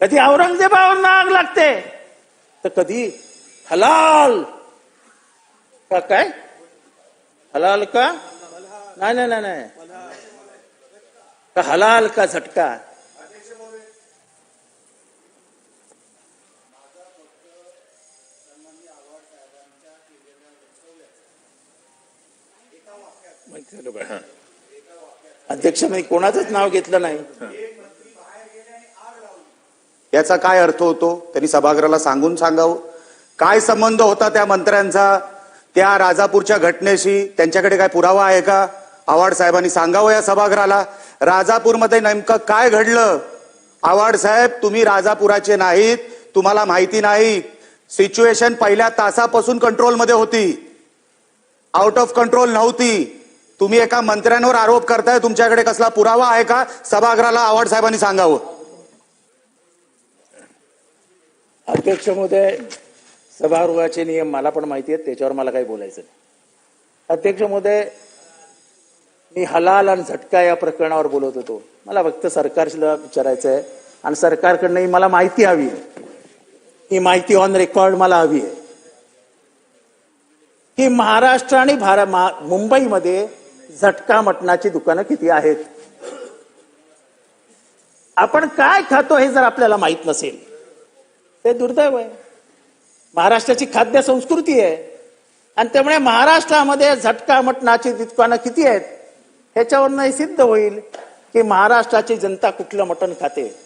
कधी औरंगजेबावर आग लागते. तर कधी? हलाल. का काय? हलाल का? नाही नाही नाही का हलाल का झटका. अध्यक्ष मी कोणाचंच नाव घेतलं नाही. याचा काय अर्थ होतो? त्यांनी सभागृहाला सांगून सांगावं. काय संबंध होता त्या मंत्र्यांचा? त्या राजापूरच्या घटनेशी त्यांच्याकडे काय पुरावा आहे का? आव्हाड साहेबांनी सांगावं या सभागृहाला. राजापूरमध्ये नेमकं काय घडलं? आव्हाड साहेब तुम्ही राजापुराचे नाहीत तुम्हाला माहिती नाही. सिच्युएशन पहिल्या तासापासून कंट्रोलमध्ये होती. आउट ऑफ कंट्रोल नव्हती. तुम्ही एका मंत्र्यांवर आरोप करताय तुमच्याकडे कसला पुरावा आहे का? सभागृहाला आव्हाड साहेबांनी सांगावं. अध्यक्ष महोदय सभागृहाचे नियम मला पण माहिती आहेत त्याच्यावर मला काही बोलायचं नाही. अध्यक्ष महोदय मी हलाल आणि झटका या प्रकरणावर बोलत होतो. मला फक्त सरकारला विचारायचं आहे आणि सरकारकडनं ही मला माहिती हवी आहे. ही माहिती ऑन रेकॉर्ड मला हवी आहे. की महाराष्ट्र आणि भार मुंबईमध्ये झटका मटणाची दुकानं किती आहेत? आपण काय खातो हे जर आपल्याला माहीत नसेल ते दुर्दैव आहे. महाराष्ट्राची खाद्य संस्कृती आहे. आणि त्यामुळे महाराष्ट्रामध्ये झटका मटणाची दुकानं किती आहेत ह्याच्यावरनं सिद्ध होईल की महाराष्ट्राची जनता कुठलं मटण खाते.